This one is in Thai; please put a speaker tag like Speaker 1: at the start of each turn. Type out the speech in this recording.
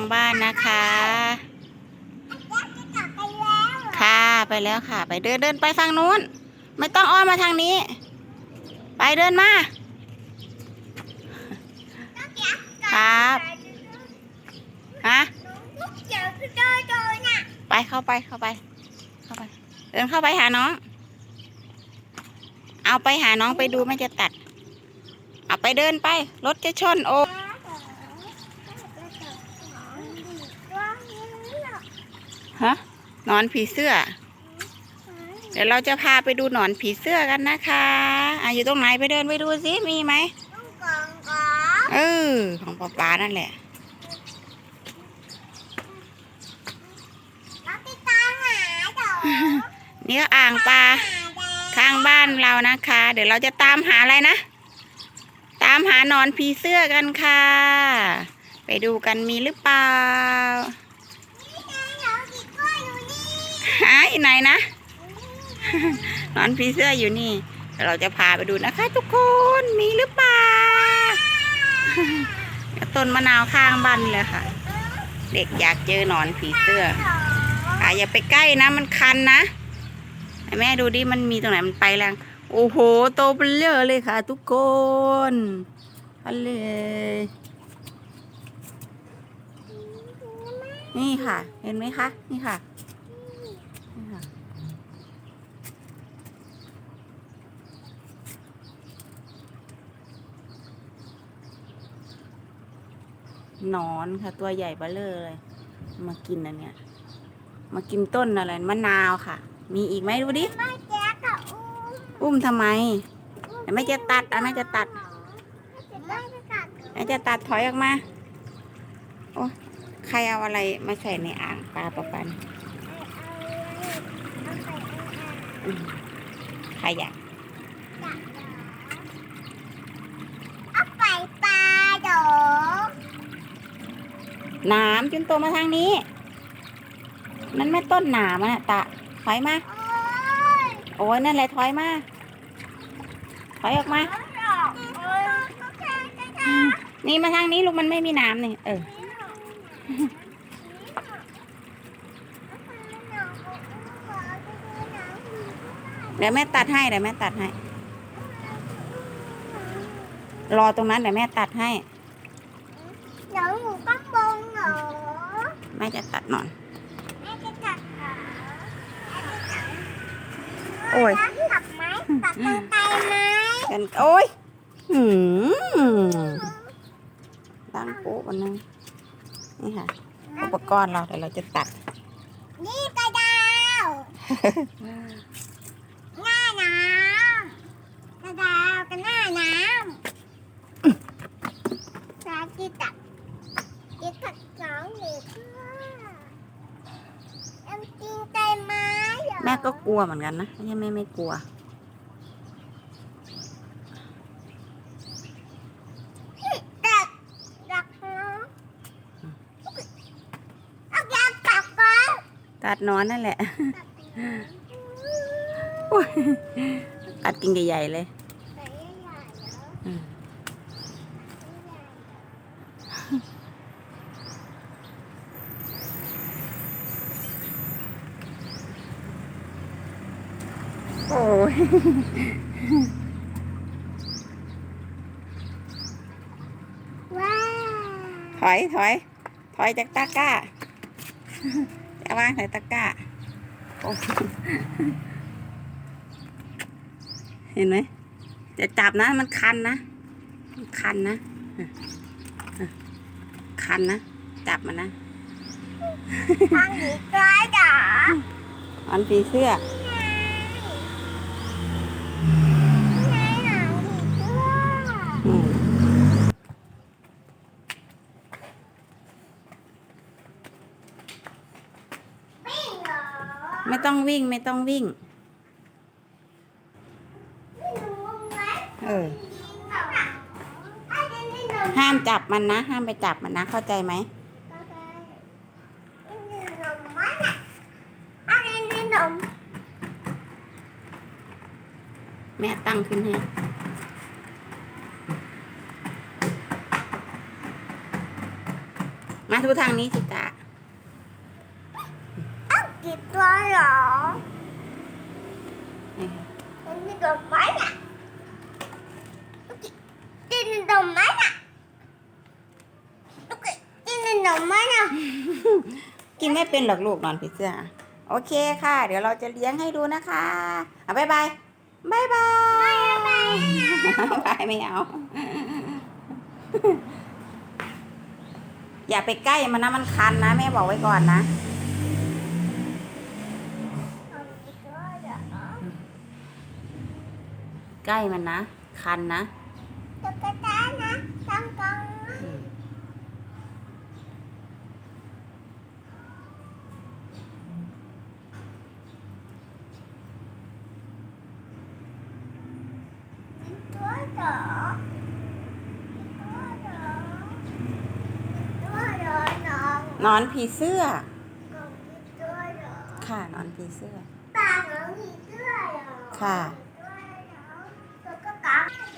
Speaker 1: างบ้านนะคะ
Speaker 2: จะกลับไปแล้วเหรอ
Speaker 1: ค่ะไปแล้วค่ะ ไปเดินเดินไปฝั่งนู้น ไม่ต้องอ้อมมาทางนี้ ไปเดินมา ครับฮะ
Speaker 2: ลูกเจ๋อคือโดโดน่ะ
Speaker 1: ไปเข้าไปเข้าไป เข้าไป เดินเข้าไปหาน้อง เอาไปหาน้องไปดูไม่จะตัด เอาไปเดินไป รถจะชนโอ้ ฮะหนอนผีเสื้อ เดี๋ยวเราจะพาไปดูหนอนผีเสื้อกันนะคะอะอยู่ตรงไหนไปเดินไปดูสิมีไหมเออของป๊าป๊านั่นแหละนี่ก็อ่างปลาข้างบ้านเรานะคะ เดี๋ยวเราจะตามหาอะไรนะ ตามหาหนอนผีเสื้อกันค่ะ ไปดูกันมีหรือเปล่า หาอยู่ไหนนะหนอนผีเสื้ออยู่นี่เดี๋ยวเราจะพาไปดูนะคะ ทุกคนมีหรือเปล่าต้นมะนาวข้างบ้านนี่เลยค่ะ เด็กอยากเจอหนอนผีเสื้ออะอย่าไปใกล้นะ มันคันนะให้แม่ดูดิมันมีตรงไหนมันไปแล้วโอ้โหโตเป็นเยอะเลยค่ะ ทุกคนอันเลยนี่ค่ะ เห็นไหมคะ นี่ค่ะนี่ค่ะ ห นอนค่ะตัวใหญ่เบ้อเลอเลย มากินอันเนี้ยมากินต้นอะไรมะนาวค่ะ มีอีกไหมดูดิอุ้มทำไมเดี๋ยวแม่จะตัดอะแม่จะตัดแม่จะตัดถอยออกมาโอ้ใครเอาอะไรมาใส่ในอ่างปลาปะปันอืมใครอยาก
Speaker 2: เอาไปปลาโด
Speaker 1: หนามจุนโตมาทางนี้ มันไม่ต้นหนามอะตะถอยมา
Speaker 2: โอ้ย
Speaker 1: นั่นแหละถอยมาถอยออกมา นี่มาทางนี้ลูกมันไม่มีน้ำนี่เออเดี๋ยวแม่ตัดให้เดี๋ยวแม่ตัดให้ รอตรงนั้นเดี๋ยวแม่ตัดให้
Speaker 2: เดี๋ยวหนูต้องบ
Speaker 1: แม่จะตัดหนอน
Speaker 2: แม่จะตัดเหรอแม่จะตัด
Speaker 1: โอ้ย
Speaker 2: ตัดไหมตัดตรงไตไหม
Speaker 1: กันโอ้ยหืมตั้งโป๊ะวันนึงนี่ค่ะ อุปกรณ์เราเดี๋ยวเราจะตัด
Speaker 2: นี่กระดาวหน้าน้ำกระดาวกับหน้าน้ำสาจิตตัดจิต ตัดสองเด็กเอ็มจริงใจไหมเหรอ
Speaker 1: แม่ก็กลัวเหมือนกันนะไม่ใช่แม่ไม่กลัว
Speaker 2: ตัดตัดเนาะเอายาตัดก่อน
Speaker 1: ตัดหนอนนั่นแหละโอ้ยตัดกิ่งใหญ่ๆเลย
Speaker 2: แต่ยังใหญ่เหรอ
Speaker 1: อืม โอ้ย
Speaker 2: ว้าว
Speaker 1: ถอยถอยถอยจากตะกร้าจะวางใส่ตะกร้าโอ้เห็นไหมจะจับนะมันคันนะมันคันนะอะอะคันนะ จับมันนะ
Speaker 2: ทางหนีร้ายเหรอ
Speaker 1: อันผีเสื้อ
Speaker 2: ไงหนังผีเสื้อ
Speaker 1: อืม
Speaker 2: วิ่งเหรอ
Speaker 1: ไม่ ต้องวิ่งไม่ต้องวิ่ง เออ
Speaker 2: ห้า
Speaker 1: มจับมันนะ ห้ามไปจับมันนะ เข้าใจไหมแม่ตั้งขึ้นให้มาดูทางนี้สิตา
Speaker 2: เอ้ากี่ตัวเหรอ
Speaker 1: นี่ค่ะ
Speaker 2: มันมีดอกไม้น่ะกินดอกไม้น่ะกินดอกไม้น่ะ
Speaker 1: กินไม่เป็นหรอกลูกนอนผีเสื้อโอเคค่ะ เดี๋ยวเราจะเลี้ยงให้ดูนะคะอะบ๊ายบายบ๊ายบายบ๊ายบายไม่เอา อย่าไปใกล้มันนะมันคันนะแม่บอกไว้ก่อนนะ ใกล้มันนะ คันนะ
Speaker 2: ตุ๊กตานะตังกังนะตัวเหรอตัวเหรอตัวเหรอน้อง
Speaker 1: นอนผีเสื้อ
Speaker 2: ของพี่ตัวเหรอ
Speaker 1: ค่ะนอนผีเสื้อ
Speaker 2: ปากของพี่ตัวเหรอ
Speaker 1: ค่ะ 啊